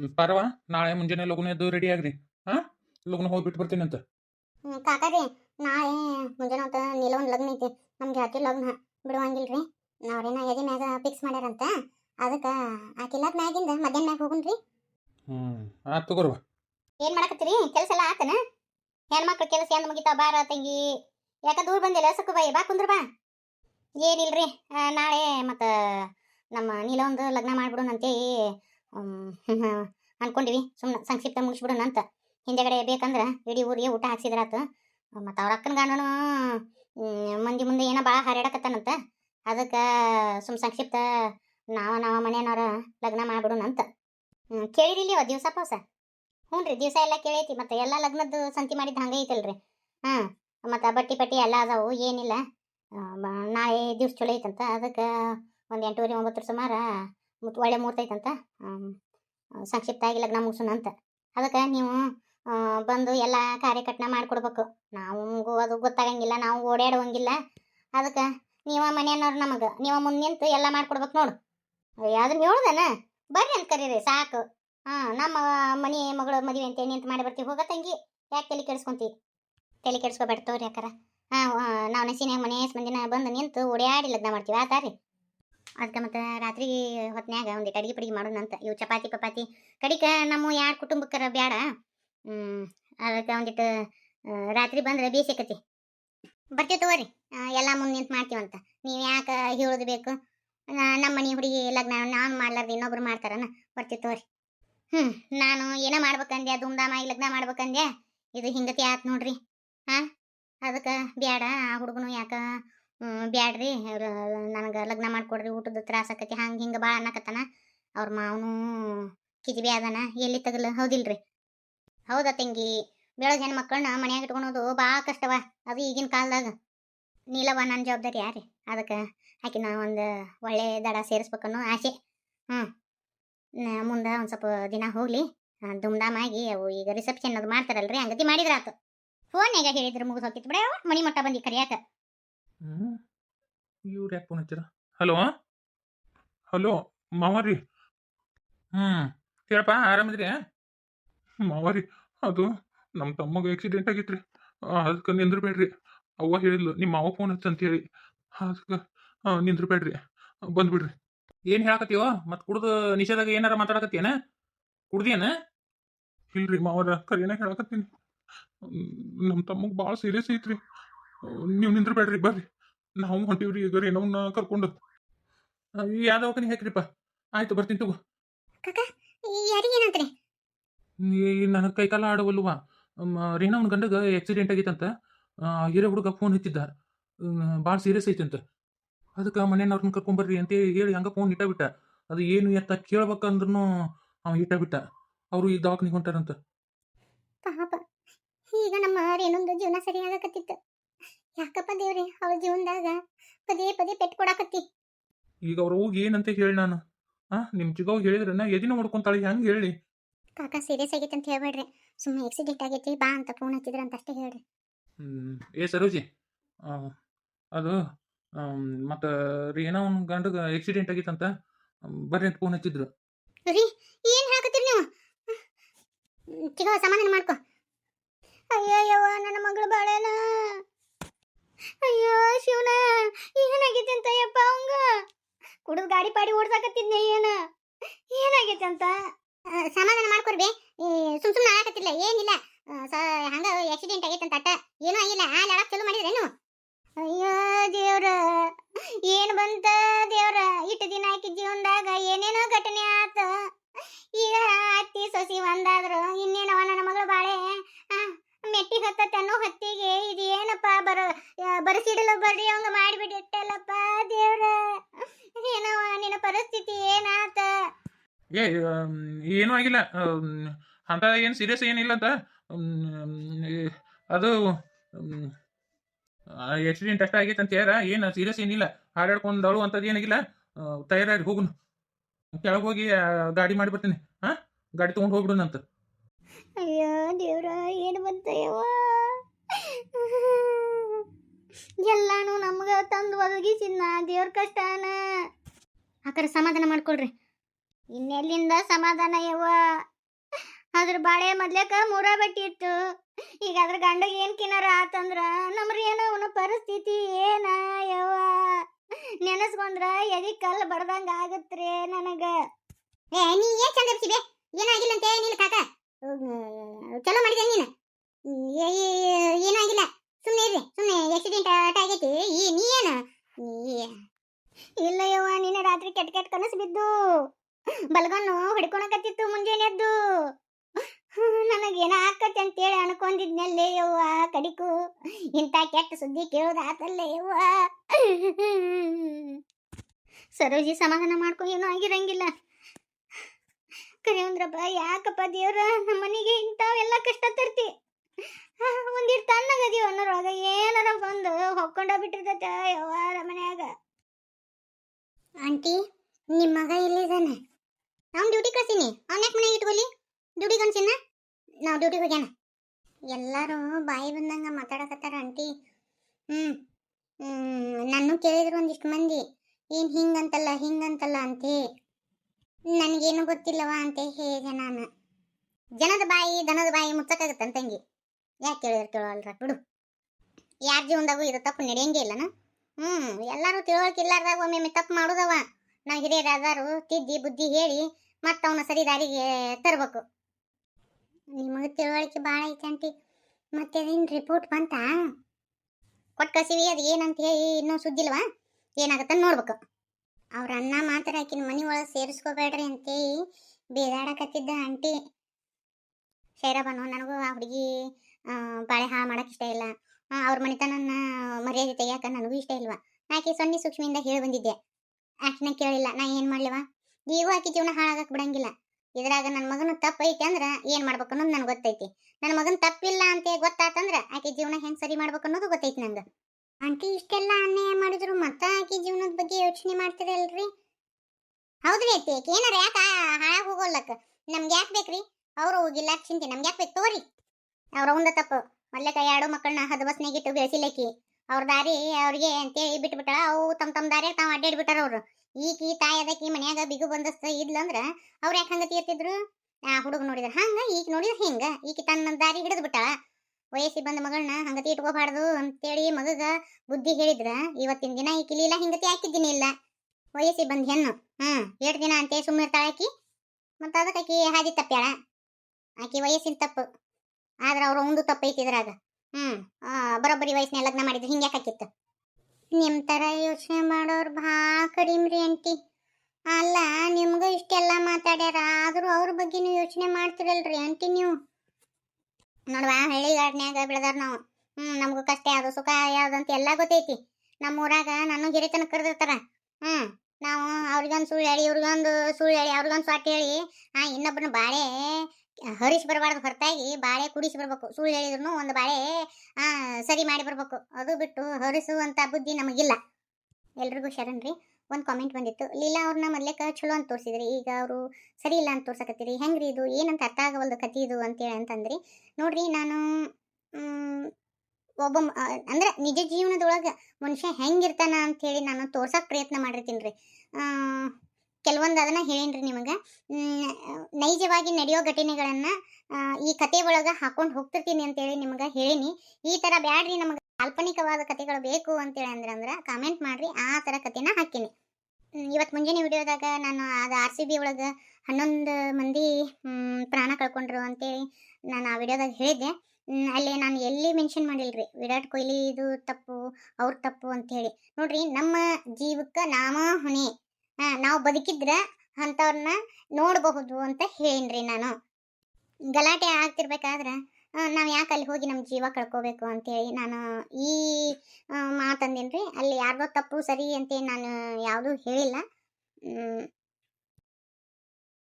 ಹ್ಮ್, ಪಾರವ್ವ ನಾಳೆ ಮುಂಜಾನೆ ಲಗ್ನ ಎದ್ದು ರೆಡಿ ಆಗ್ರಿ. ಹಾ? ಲಗ್ನ ಹೋಗಿ ಬಿಟ್ಟು ಬರ್ತೀನಿ ಅಂತ. ಕಾಕಾರಿ ನಾಳೆ ಮುಂಜಾನೆ ಅಂತ ನೀಲ ಒಂದು ಲಗ್ನ ಐತಿ. ನಮ್ಮ ಆಕೆ ಲಗ್ನ ಬಿಡುವಂಗಿಲ್ರಿ. ನಾವ್ರೇನ ಎದೆ ಮ್ಯಾಗ ಫಿಕ್ಸ್ ಮಾಡ್ಯಾರಂತ. ಅದಕ್ಕೆ ಆಕಿಲ್ಲದ ಮ್ಯಾಗಿಂದ ಮಧ್ಯಾಹ್ನ ಮ್ಯಾಗ ಹೋಗುನ್ರಿ ಹ್ಞೂ ಆ ತಗೋರ್ವ. ಏನು ಮಾಡಕತ್ತೀರಿ? ಕೆಲಸ ಎಲ್ಲ ಆತನ? ಹೆಣ್ಮಕ್ಳು ಕೆಲಸ ಏನು ಮುಗಿತಾವ? ಬಾರ ತಂಗಿ. ಯಾಕ ದೂರ ಬಂದಿಲ್ಲ? ಸಕ್ಕು ಬಾಯಿ ಬಾ ಕುಂದ್ರ ಬಾ. ಏನಿಲ್ರಿ ನಾಳೆ ಮತ್ತ ನಮ್ಮ ನೀಲ ಒಂದು ಲಗ್ನ ಮಾಡ್ಬಿಡೋಣಂತೇಳಿ ಹ್ಮ್, ಅನ್ಕೊಂಡಿವಿ. ಸುಮ್ಮನೆ ಸಂಕ್ಷಿಪ್ತ ಮುಗಿಸ್ಬಿಡೋಣ ಅಂತ. ಹಿಂದೆಗಡೆ ಬೇಕಂದ್ರೆ ಇಡೀ ಊರಿಗೆ ಊಟ ಹಾಕ್ಸಿದ್ರಾತು. ಮತ್ತು ಅವ್ರ ಅಕ್ಕನ ಗಂಡನು ಮಂದಿ ಮುಂದೆ ಏನೋ ಭಾಳ ಹರಡಕತ್ತಾನಂತ. ಅದಕ್ಕೆ ಸುಮ್ ಸಂಕ್ಷಿಪ್ತ ನಾವ ನಾವ ಮನೆಯವ್ರ ಲಗ್ನ ಮಾಡ್ಬಿಡೋಣ ಅಂತ. ಅವ ದಿವಸ ಪೋಸ ಹ್ಞೂ ರೀ ದಿವಸ ಎಲ್ಲ ಕೇಳೈತಿ. ಮತ್ತು ಎಲ್ಲ ಲಗ್ನದ್ದು ಸಂತಿ ಮಾಡಿದ್ದು ಹಂಗೆ ಐತಲ್ರಿ? ಹಾಂ, ಮತ್ತು ಬಟ್ಟಿ ಪಟ್ಟಿ ಎಲ್ಲ ಅದಾವು, ಏನಿಲ್ಲ. ನಾಳೆ ದಿವ್ಸ ಚಲೋ ಐತಂತ. ಅದಕ್ಕೆ ಒಂದು ಎಂಟೂವರೆ ಒಂಬತ್ತರ ಸುಮಾರು ಒಳ್ಳೆ ಮುಹೂರ್ತ ಐತಂತ. ಆಮ್, ಆ, ಸಂಕ್ಷಿಪ್ತ ಆಗಿ ಲಗ್ನ ಮುಗಿಸೋಣ ಅದಕ್ಕೆ ನೀವು ಬಂದು ಎಲ್ಲ ಕಾರ್ಯಕಟ್ನ ಮಾಡಿಕೊಡ್ಬೇಕು. ನಾವು ಅದು ಗೊತ್ತಾಗಂಗಿಲ್ಲ ನಾವು ಓಡಾಡುವಂಗಿಲ್ಲ ಅದಕ್ಕೆ ನೀವು ಮನೆಯನ್ನವ್ರು ನಮಗೆ ನೀವು ಮುಂದೆ ನಿಂತು ಎಲ್ಲ ಮಾಡ್ಕೊಡ್ಬೇಕು ನೋಡು. ಅದನ್ನ ಹೇಳ್ದನ? ಬರ್ರಿ ಅಂತ ಕರೀರಿ ಸಾಕು. ಹಾಂ ನಮ್ಮ ಮನೆ ಮಗಳು ಮದುವೆ ಅಂತ ನಿಂತು ಮಾಡಿ ಬರ್ತೀವಿ. ಹೋಗ ತಂಗಿ ಯಾಕೆ ತಲೆ ಕೆಡಿಸ್ಕೊಂತಿ? ತಲೆ ಕೆಡಿಸ್ಕೊಬೇಡ ತೋರಿ ಯಾಕಾರ ಹಾಂ ನಾವು ನಸಿನ್ಯಾಗ ಮನೆ ಮಂದಿನ ಬಂದು ನಿಂತು ಓಡ್ಯಾಡಿ ಲಗ್ನ ಮಾಡ್ತೀವಿ. ಆತಾರಿ ಅದಕ್ಕೆ ಮತ್ತೆ ರಾತ್ರಿ ಹೊತ್ನ್ಯಾಗ ಒಂದಿಟ್ಟು ಅಡಿಗೆ ಪಡಿಗೆ ಮಾಡೋಣ ಅಂತ. ಇವು ಚಪಾತಿ, ಪಪಾತಿ. ಕಡಿಕ ನಮ್ಮ ಯಾರು ಕುಟುಂಬಕ್ಕರ ಬೇಡ ಅದಕ್ಕೆ ಒಂದಿಟ್ಟು ರಾತ್ರಿ ಬಂದ್ರೆ ಬೇಸಿಕತಿ ಬರ್ತೀವಿ ತಗೋರಿ. ಎಲ್ಲ ಮುಂದೆ ನಿಂತು ಮಾಡ್ತೀವಂತ ನೀವು ಯಾಕೆ ಹೇಳೋದು ಬೇಕು? ನಮ್ಮ ಮನೆ ಹುಡುಗಿ ಲಗ್ನ ನಾನು ಮಾಡ್ಲಾರ್ದು ಇನ್ನೊಬ್ರು ಮಾಡ್ತಾರನ. ಬರ್ತೀವಿ ತಗೋರಿ. ಹ್ಞೂ ನಾನು ಏನೋ ಮಾಡ್ಬೇಕಂದ್ಯ? ಧೂಮ್ಧಾಮಾಗಿ ಲಗ್ನ ಮಾಡ್ಬೇಕಂದ್ಯ? ಇದು ಹಿಂಗತಿ ಆಯ್ತು ನೋಡ್ರಿ. ಹಾಂ ಅದಕ್ಕೆ ಬೇಡ ಆ ಹುಡುಗನು ಯಾಕ ಬ್ಯಾಡ್ರಿ ನನಗೆ ಲಗ್ನ ಮಾಡ್ಕೊಡ್ರಿ, ಊಟದ ತ್ರಾಸ ಆಕತಿ, ಹಂಗೆ ಹಿಂಗೆ ಭಾಳ ಅನ್ನಕತ್ತಾನ. ಅವ್ರ ಮಾವನು ಕಿಜಿಬಿ ಅದಾನ ಎಲ್ಲಿ ತಗಲ, ಹೌದಿಲ್ರಿ? ಹೌದಾ ತಂಗಿ ಬೆಳಗ್ಗೆ ಹೆಣ್ಮಕ್ಳನ್ನ ಮನ್ಯಾಗ ಇಟ್ಕೊಳೋದು ಭಾಳ ಕಷ್ಟವ, ಅದು ಈಗಿನ ಕಾಲದಾಗ. ನೀಲವ ನನ್ನ ಜವಾಬ್ದಾರಿ ಯಾರಿ ಅದಕ್ಕೆ ಆಕಿನ ಒಂದು ಒಳ್ಳೆ ದಡ ಸೇರಿಸ್ಬೇಕನ್ನೋ ಆಸೆ. ಹ್ಞೂ ಮುಂದೆ ಒಂದು ಸ್ವಲ್ಪ ದಿನ ಹೋಗ್ಲಿ. ದುಮ್ದಾಮಾಗಿ ಅವು ಈಗ ರಿಸೆಪ್ಷನ್ ಅದು ಮಾಡ್ತಾರಲ್ರಿ, ಹಂಗತಿ ಮಾಡಿದ್ರಾತು. ಫೋನ್ಯಾಗ ಹೇಳಿದ್ರು ಮುಗಿದು ಹೋಗಿತ್ತು ಬಿಡ ಮನಿ ಮಟ್ಟ ಬಂದು ಕರಿಯಾಕ. ಹ್ಮ್. ಇವ್ರು ಯಾಕೆ ಫೋನ್ ಹಚ್ಚಾರ ಹಲೋ ಹಲೋ ಮಾವಾರಿ. ಹ್ಮ್. ಹೇಳಪ್ಪ ಆರಾಮಿದ್ರಿ? ಮಾವಾರಿ, ಅದು ನಮ್ಮ ತಮ್ಮಗ ಆಕ್ಸಿಡೆಂಟ್ ಆಗೈತ್ರಿ. ಅದಕ್ಕೆ ನಿಂದ್ರಬೇಡ್ರಿ. ಅವ್ವ ಹೇಳಿದ್ಲು ನಿಮ್ಮ ಮಾವ ಫೋನ್ ಹಚ್ಚ ಅಂತ ಹೇಳಿ ಅದಕ್ಕೆ ನಿಂದ್ರಬೇಡ್ರಿ. ಬಂದ್ಬಿಡ್ರಿ. ಏನು ಹೇಳಕತ್ತೀವ? ಮತ್ತೆ ಕುಡ್ದು ನಿಷೇಧಾಗ ಏನಾರ ಮಾತಾಡಕತ್ತೇನ ಕುಡ್ದೇನ? ಇಲ್ರಿ ಮಾವರ ಕರೆಯನ ಹೇಳಕತ್ತೀನಿ. ನಮ್ಮ ತಮ್ಮಗೆ ಭಾಳ ಸೀರಿಯಸ್ ಐತ್ರಿ. ನೀವು ನಿಂದ್ರಬೇಡ್ರಿ ಬರ್ರಿ. ನಾವು ಹೊಂಟಿವ್ರಿ ಈಗ ಏನವನ್ನ ಕರ್ಕೊಂಡು ಯಾವ ದವಾಖಾನೆ ಹಾಕ್ರಿಪ್ಪ. ಆಯ್ತು ಬರ್ತೀನಿ ತಗೋ. ನನಗೆ ಕೈಕಾಲ ಆಡವಲ್ವ ರೇಣವನ ಗಂಡಗ ಆಕ್ಸಿಡೆಂಟ್ ಆಗೈತಂತ. ಹಿರಿಯ ಹಿರೇ ಹುಡುಗ ಫೋನ್ ಹಚ್ಚಿದ್ದ. ಭಾಳ ಸೀರಿಯಸ್ ಐತಂತ. ಅದಕ್ಕೆ ಮನೆಯವ್ರನ್ನ ಕರ್ಕೊಂಬರ್ರಿ ಅಂತ ಹೇಳಿ ಹಂಗೆ ಫೋನ್ ಇಟ್ಟ ಬಿಟ್ಟ ಅದು ಏನು ಎತ್ತ ಕೇಳ್ಬೇಕಂದ್ರೂ ಅವ ಇಟ್ಟ ಬಿಟ್ಟ ಅವರು ಈ ದವಾಖಾನಿಗೆ ಹೊಂಟಾರಂತ. ಪಾಪ. ಈಗ ನಮ್ಮ ರೇಣುಂದು ಜೀವನ ಸರಿಯಾಗಕತ್ತಿತ್ತು. ಯಾಕಪ್ಪ ದೇವ್ರಿ ಅವ್ರ ಜೀವನದಾಗ ಪದೇ ಪದೇ ಪೆಟ್ಟು ಕೊಡಾಕತ್ತಿ. ಈಗ ಅವ್ರು ಹೋಗಿ ಏನಂತ ಹೇಳಿ ನಾನು? ಆ ನಿಮ್ಮ ಚಿಗವ್ ನಾ ಎದಿನ ಹೊಡ್ಕೊಂತಾಳೆ ಹೆಂಗೆ ಹೇಳಿ? ಕಾಕ ಸೀರಿಯಸ್ ಆಗೈತೆ ಅಂತ ಹೇಳ್ಬೇಡ್ರಿ. ಸುಮ್ಮನೆ ಆಕ್ಸಿಡೆಂಟ್ ಆಗೈತಿ ಬಾ ಅಂತ ಫೋನ್ ಹಚ್ಚಿದ್ರೆ ಅಂತ ಅಷ್ಟೇ ಹೇಳ್ರಿ. ಹ್ಮ್. ಏ ಸರೋಜಿ ಆ, ಅದು ಮತ್ತು ಏನೋ ಒಂದು ಗಂಡಗ ಆಕ್ಸಿಡೆಂಟ್ ಆಗಿತ್ತಂತ ಮ್, ಬರ್ರಿ ಅಂತ ಫೋನ್ ಹಚ್ಚಿದ್ರು. ರೀ ಏನ್ ಹೇಳಕತ್ತೀರಿ ನೀವು? ಚಿಗ ಸಮಾಧಾನ ಮಾಡ್ಕೊ. ನನ್ನ ಮಗಳು ಬಾಳೇನ. ಅಯ್ಯೋ ಶಿವನ ಏನಾಗೈತೆ ಅಂತ ಯಪ್ಪ ಅವಂಗ? ಕುಡಿದು ಗಾಡಿ ಪಾಡಿ ಓಡ್ಸಾಕತ್ತಿದ್ನೆ ಏನ? ಏನಾಗೈತೆ ಅಂತ? ಸಮಾಧಾನ ಮಾಡ್ಕೊಡ್ಬಿ ಸುಮ್ ಸುಮ್ಮನೆ ಆಡಕತ್ತಿಲ್ಲ ಏನಿಲ್ಲ. ಹಂಗ ಆಕ್ಸಿಡೆಂಟ್ ಆಗೈತೆ ಅಂತ ಅಟ್ಟ. ಏನೂ ಆಗಿಲ್ಲ. ಆ ಲಡಕ್ ಬರ್ರಿ ಅವಂಗ ಮಾಡಿಬಿಟ್ಟಿಟ್ಟಲ್ಲಪ್ಪ ದೇವ್ರ. ಏನವ ನಿನ್ನ ಪರಿಸ್ಥಿತಿ ಏನಾತ? ಏ ಏನೂ ಆಗಿಲ್ಲ. ಅಂತ ಏನು ಸೀರಿಯಸ್ ಏನಿಲ್ಲ ಅಂತ. ಅದು ಆಕ್ಸಿಡೆಂಟ್ ಅಷ್ಟ ಆಗೈತೆ ಅಂತ ಹೇಳ ಏನು ಸೀರಿಯಸ್ ಏನಿಲ್ಲ. ಹಾರಾಡ್ಕೊಂಡಳು ಅಂತದ್ದು ಏನಾಗಿಲ್ಲ. ತಯಾರಾಗಿ ಹೋಗುನು. ಕೆಳಗೆ ಹೋಗಿ ಗಾಡಿ ಮಾಡಿ ಬರ್ತೀನಿ. ಹಾಂ ಗಾಡಿ ತೊಗೊಂಡು ಹೋಗ್ಬಿಡು ಅಂತ. ಅಯ್ಯೋ ದೇವ್ರ ಏನು ಬಂತಯ್ಯವ್ವ? ಎಲ್ಲಾನು ನಮ್ಗೆ ತಂದು ಒದಗಿಸಿದ್ನ ದೇವ್ರ ಕಷ್ಟನ. ಆಕರ ಸಮಾಧಾನ ಮಾಡ್ಕೊಳ್ರಿ. ಇನ್ನೆಲ್ಲಿಂದ ಸಮಾಧಾನ ಯವ್ವ? ಅದ್ರ ಬಾಳೆ ಮೊದ್ಲೇಕ ಮೂರ ಬಟ್ಟಿ ಇತ್ತು. ಈಗ ಅದ್ರ ಗಂಡ ಏನ್ ಕಿನಾರ ಆತಂದ್ರ ನಮ್ರಿ ಏನೋ ಅವನ ಪರಿಸ್ಥಿತಿ ಏನ ಯವ್ವ? ನೆನಸ್ಕೊಂಡ್ರ ಎದಿ ಕಲ್ಲು ಬಡ್ದಂಗ ಆಗತ್ರಿ ನನಗ. ಏ, ನೀ ಏನ್ ಚಂದ ಇರ್ಸಿದೆ ಏನಾಗಿಲ್ಲ ಅಂತ ಕಾಕ? ಚಲೋ ಮಾಡಿದೆ ನೀನು ಏ- ಏ- ಏನಾಗಿಲ್ಲ ಸುಮ್ಮನೆ ಇರ್ರಿ ಸುಮ್ಮನೆ ಆಕ್ಸಿಡೆಂಟ್ ಆಗೈತಿ ಈ ನೀ ಏನು ಈ- ಇಲ್ಲ ಯವ್ವ ನಿನ್ನೆ ರಾತ್ರಿ ಕೆಟ್ಟ ಕೆಟ್ಟ ಕನಸು ಬಿದ್ದು ಬಲಗಣ್ಣು ಹಿಡ್ಕೊಳಕತ್ತಿತ್ತು ಮುಂಜಾನೆ ಎದ್ದು ನನಗೇನ ಆಕತ್ತೆ ಅಂತೇಳಿ ಅನ್ಕೊಂಡಿದ್ನಲ್ಲೇ ಕಡಿಕು ಇಂಥ ಕೆಟ್ಟ ಸುದ್ದಿ ಕೇಳೋದಾತಲ್ಲೇ ಯವ್ವ. ಸರೋಜಿ ಸಮಾಧಾನ ಮಾಡ್ಕೊ, ಏನೂ ಆಗಿರಂಗಿಲ್ಲ. ಕರೆಯಂದ್ರಪ್ಪ, ಯಾಕಪ್ಪ ದೇವ್ರ ನಮ್ಮ ಮನೆಗೆ ಇಂಥವೆಲ್ಲ ಕಷ್ಟ ತರ್ತಿ. ಒಂದಿಟ್ಟು ತಣ್ಣಗದೀವ ಅನ್ನೋರೊಳಗ ಏನಾರ ಬಂದು ಹೊಕ್ಕೊಂಡ ಬಿಟ್ಟಿರ್ತೈತೆ ಯವ್ವ ಮನ್ಯಾಗ ಆಂಟಿ ನಿಮ್ಮ ಮಗ ಎಲ್ಲಿದ್ದಾನೆ ಅವ್ನು ಡ್ಯೂಟಿ ಕಳ್ಸೀನಿ ಅವ್ನ ಮನೆಗೆ ಇಟ್ಕೊಲಿ? ಡ್ಯೂಟಿ ಕಳ್ಸಿನ ನಾವು ಡ್ಯೂಟಿಗೆ ಹೋಗ್ಯಾನ. ಎಲ್ಲರೂ ಬಾಯಿ ಬಂದಂಗ ಮಾತಾಡಕತ್ತಾರ ಆಂಟಿ. ಹ್ಮ್ ನಾನು ಕೇಳಿದ್ರು ಒಂದಿಷ್ಟು ಮಂದಿ. ಏನ್ ಹಿಂಗಂತಲ್ಲ ಹಿಂಗಂತಲ್ಲ ಅಂತೆ. ನನಗೇನು ಗೊತ್ತಿಲ್ಲವಾ ಅಂತ ಹೇಳಿದೆ ನಾನು ಜನದ ಬಾಯಿ, ದನದ ಬಾಯಿ ಮುಚ್ಚಕ್ಕಾಗತ್ತಂತ ತಂಗಿ. ಯಾಕೆ ಕೇಳಿದ್ರೆ ಕೇಳೋಲ್ರ ಬಿಡು. ಯಾರ ಜೀವನದಾಗೂ ಇದು ತಪ್ಪು ನಡೆಯಂಗೆ ಇಲ್ಲನ? ಹ್ಮ್, ಎಲ್ಲರೂ ತಿಳುವಳಿಕೆ ಒಮ್ಮೆ ತಪ್ಪು ಮಾಡುದವ. ನಾವು ಹಿರಿಯರಾದಾರು ತಿದ್ದಿ ಬುದ್ಧಿ ಹೇಳಿ ಮತ್ತೆ ಅವನ ಸರಿ ದಾರಿಗೆ ತರ್ಬೇಕು. ನಿಮಗೆ ತಿಳುವಳಿಕೆ ಭಾಳ ಐತೆ ಆಂಟಿ. ಮತ್ತೆ ಅದೇನು ರಿಪೋರ್ಟ್ ಬಂತಾ? ಕೊಟ್ಟು ಕಸಿವಿ ಅದು ಏನಂತ ಹೇಳಿ ಇನ್ನೂ ಸುದ್ದಿಲ್ವಾ? ಏನಾಗತ್ತ ನೋಡ್ಬೇಕು. ಅವ್ರ ಅನ್ನ ಮಾತ್ರ ಆಕಿನ ಮನೆ ಒಳಗೆ ಸೇರಿಸ್ಕೋಬೇಡ್ರಿ ಅಂತೇಳಿ ಬೇದಾಡಕತ್ತಿದ್ದ ಆಂಟಿ. ಶೈರಬನು, ನನಗೂ ಆ ಹುಡುಗಿ ಬಾಳೆ ಹಾ ಮಾಡಕ್ಕೆ ಇಷ್ಟ ಇಲ್ಲ. ಅವ್ರ ಮನೆತನನ್ನ ಮರ್ಯಾದೆ ತೆಗಿಯಾಕ ನನಗೂ ಇಷ್ಟ ಇಲ್ವಾ? ಆಕೆ ಸೊನ್ನೆ ಸೂಕ್ಷ್ಮಿಯಿಂದ ಹೇಳಿ ಬಂದಿದ್ದೆ. ಆಕಿನ ಕೇಳಿಲ್ಲ, ನಾ ಏನು ಮಾಡ್ಲಿವಾ? ಈಗೂ ಆಕೆ ಜೀವನ ಹಾಳಾಗಕ್ಕೆ ಬಿಡಂಗಿಲ್ಲ. ಇದ್ರಾಗ ನನ್ನ ಮಗನ ತಪ್ಪು ಐತಿ ಅಂದ್ರೆ ಏನು ಮಾಡ್ಬೇಕು ಅನ್ನೋದು ನನಗೆ ಗೊತ್ತೈತಿ. ನನ್ನ ಮಗನ ತಪ್ಪಿಲ್ಲ ಅಂತ ಗೊತ್ತಾತಂದ್ರ ಆಕೆ ಜೀವನ ಹೆಂಗೆ ಸರಿ ಮಾಡ್ಬೇಕು ಅನ್ನೋದು ಗೊತ್ತೈತಿ ನಂಗೆ. ಆಂಟಿ ಇಷ್ಟೆಲ್ಲ ಅನ್ಯಾಯ ಮಾಡಿದ್ರು ಮತ್ತ ಆಕಿ ಜೀವನದ ಬಗ್ಗೆ ಯೋಚನೆ ಮಾಡ್ತಿರಲ್ರಿ? ಹೌದ್ರಿ ಐತಿ ಆಕಿ ಏನಾರ ಯಾಕ ಹಾಳಾಗಿ ಹೋಗೋಲ್ಲಕ್ಕ? ನಮ್ಗೆ ಯಾಕೆ ಬೇಕ್ರಿ? ಅವ್ರು ಹೋಗಿಲ್ಲ ಚಿಂತೆ. ನಮ್ಗೆ ಯಾಕೆ ಬೇಕು ತಗೋರಿ? ಅವ್ರ ಅವಂದ ತಪ್ಪು. ಆಡೋ ಮಕ್ಕಳನ್ನ ಹದ ಬಸ್ನಾಗಿಟ್ಟು ಬೆಳೆಸಿಲ್ಲಕಿ ಅವ್ರ ದಾರಿ ಅವ್ರಿಗೆ ಅಂತೇಳಿ ಬಿಟ್ಬಿಟ್ಟಾಳ. ಅವು ತಮ್ಮ ತಮ್ಮ ದಾರಿ ತಾವು ಅಡ್ಡಾಡ್ಬಿಟ್ಟಾರ ಅವ್ರು. ಈಕಿ ತಾಯಿ ಅದಕ್ಕೆ ಮನ್ಯಾಗ ಬಿಗು ಬಂದಸ್ತ ಇದ್ಲಂದ್ರ ಅವ್ರ ಯಾಕೆ ಹಂಗ ತೀರ್ತಿದ್ರು? ಆ ಹುಡುಗ ನೋಡಿದ್ರ, ಹಂಗ ಈಗ ನೋಡಿದ್ರ ಹಿಂಗ, ಈಕಿ ತನ್ನ ದಾರಿ ಹಿಡಿದು ಬಿಟ್ಟಾಳ. ವಯಸ್ಸಿಗೆ ಬಂದ ಮಗಳನ್ನ ಹಂಗತಿ ಇಟ್ಕೋಬಾರ್ದು ಅಂತೇಳಿ ಮಗಗ ಬುದ್ಧಿ ಹೇಳಿದ್ರ, ಇವತ್ತಿನ ದಿನ ಈಕಿ ಇಲ್ಲ ಹಿಂಗತಿ ಹಾಕಿದ್ದೀನಿ ಇಲ್ಲ. ವಯಸ್ಸಿಗೆ ಬಂದ ಹೆಣ್ಣು ಹ್ಮ್ ಎರಡು ದಿನ ಅಂತೇಳಿ ಸುಮ್ಮನೆ ಆಕಿ. ಮತ್ತ ಅದಕ್ಕೆ ಆಕಿ ಹಾದಿ ತಪ್ಪ್ಯಾಳ. ಆಕಿ ವಯಸ್ಸಿನ ತಪ್ಪು. ಆದ್ರ ಅವ್ರ ಒಂದು ತಪ್ಪು ಐತಿದ್ರಾಗ ಹ್ಮ್ ಬರೋಬ್ಬರಿ ವಯಸ್ಸಿನ ಲಗ್ನ ಮಾಡಿದ್ರು ಹಿಂಗೆ ಯಾಕಾಕಿತ್ತು ನಿಮ್ ತರ ಯೋಚನೆ ಮಾಡೋರು ಭಾಳ ಕಡಿಮೆ ರೀ ಅಂಟಿ ಅಲ್ಲ, ನಿಮ್ಗೂ ಇಷ್ಟೆಲ್ಲ ಮಾತಾಡ್ಯಾರ, ಆದರೂ ಅವ್ರ ಬಗ್ಗೆನೂ ಯೋಚನೆ ಮಾಡ್ತಿರಲ್ರಿ ಅಂಟಿ ನೀವು. ನೋಡ್ವಾ ಹಳ್ಳಿಗಾಡ್ನ್ಯಾಗ ಬೆಳೆದಾರ ನಾವು. ಹ್ಞೂ ನಮಗೂ ಕಷ್ಟ, ಯಾವುದು ಸುಖ ಯಾವ್ದಂತ ಎಲ್ಲ ಗೊತ್ತೈತಿ. ನಮ್ಮ ಊರಾಗ ನಾನು ಗಿರಿತನ ಕರೆದಿರ್ತಾರ. ಹ್ಞೂ ನಾವು ಅವ್ರಿಗೊಂದು ಸುಳ್ಳು ಹೇಳಿ, ಇವ್ರಿಗೊಂದು ಸುಳ್ಳು ಹೇಳಿ, ಅವ್ರಿಗೊಂದು ಸ್ವಾಟ್ ಹೇಳಿ, ಆ ಇನ್ನೊಬ್ಬನ ಬಾಳೆ ಹರಿಸಿ ಬರಬಾರ್ದು ಹೊರತಾಗಿ, ಬಾಳೆ ಕುಡಿಸಿ ಬರ್ಬೇಕು. ಸುಳ್ಳು ಹೇಳಿದ್ರು ಒಂದು ಬಾಳೆ ಸರಿ ಮಾಡಿ ಬರ್ಬೇಕು. ಅದು ಬಿಟ್ಟು ಹರಿಸುವಂತ ಬುದ್ಧಿ ನಮಗಿಲ್ಲ. ಎಲ್ರಿಗೂ ಶರಣ್ ರೀ ಒಂದು ಕಾಮೆಂಟ್ ಬಂದಿತ್ತು. ಲೀಲಾ ಅವ್ರನ್ನ ಮೊದ್ಲೇಕ ಚಲೋ ಅಂತ ತೋರಿಸಿದ್ರಿ. ಈಗ ಅವರು ಸರಿ ಇಲ್ಲ ಅಂತ ತೋರ್ಸಕತ್ತೀರಿ. ಹೆಂಗ್ರಿ ಇದು? ಏನಂತ ಅರ್ಥ ಆಗವಲ್ದು ಕತಿ ಇದು ಅಂತೇಳಿ ಅಂತಂದ್ರಿ. ನೋಡ್ರಿ ನಾನು ಒಬ್ಬ ಅಂದ್ರೆ ನಿಜ ಜೀವನದೊಳಗೆ ಮನುಷ್ಯ ಹೆಂಗಿರ್ತಾನ ಅಂತೇಳಿ ನಾನು ತೋರ್ಸಕ್ ಪ್ರಯತ್ನ ಮಾಡಿರ್ತೀನಿ ರೀ ಕೆಲವೊಂದು ಅದನ್ನ ಹೇಳೇನ್ರಿ ನಿಮಗೆ. ನೈಜವಾಗಿ ನಡೆಯೋ ಘಟನೆಗಳನ್ನು ಈ ಕತೆ ಒಳಗೆ ಹಾಕೊಂಡು ಹೋಗ್ತಿರ್ತೀನಿ ಅಂತೇಳಿ ನಿಮಗೆ ಹೇಳೀನಿ. ಈ ಥರ ಬ್ಯಾಡ್ರಿ ನಮಗೆ ಕಾಲ್ಪನಿಕವಾದ ಕತೆಗಳು ಬೇಕು ಅಂತೇಳಿ ಅಂದ್ರೆ ಅಂದ್ರೆ ಕಾಮೆಂಟ್ ಮಾಡ್ರಿ, ಆ ಥರ ಕತೆನ ಹಾಕೀನಿ. ಇವತ್ತು ಮುಂಜಾನೆ ವಿಡಿಯೋದಾಗ ನಾನು ಅದು ಆರ್ ಸಿ ಬಿ ಒಳಗೆ ಹನ್ನೊಂದು ಮಂದಿ ಪ್ರಾಣ ಕಳ್ಕೊಂಡ್ರು ಅಂತೇಳಿ ನಾನು ಆ ವಿಡಿಯೋದಾಗ ಹೇಳಿದ್ದೆ. ಅಲ್ಲಿ ನಾನು ಎಲ್ಲಿ ಮೆನ್ಷನ್ ಮಾಡಿಲ್ರಿ? ವಿರಾಟ್ ಕೊಹ್ಲಿ ಇದು ತಪ್ಪು, ಅವ್ರ ತಪ್ಪು ಅಂತ ಹೇಳಿ ನೋಡ್ರಿ, ನಮ್ಮ ಜೀವಕ್ಕೆ ನಾಮ ಹೊಣೆ. ನಾವು ಬದುಕಿದ್ರೆ ಅಂಥವ್ರನ್ನ ನೋಡಬಹುದು ಅಂತ ಹೇಳಿನ್ರಿ ನಾನು. ಗಲಾಟೆ ಆಗ್ತಿರ್ಬೇಕಾದ್ರೆ ನಾವು ಯಾಕೆ ಅಲ್ಲಿ ಹೋಗಿ ನಮ್ಮ ಜೀವ ಕಳ್ಕೋಬೇಕು ಅಂತೇಳಿ ನಾನು ಈ ಮಾತಂದೇನ್ರಿ. ಅಲ್ಲಿ ಯಾರ್ದೋ ತಪ್ಪು ಸರಿ ಅಂತೇಳಿ ನಾನು ಯಾವುದೂ ಹೇಳಿಲ್ಲ.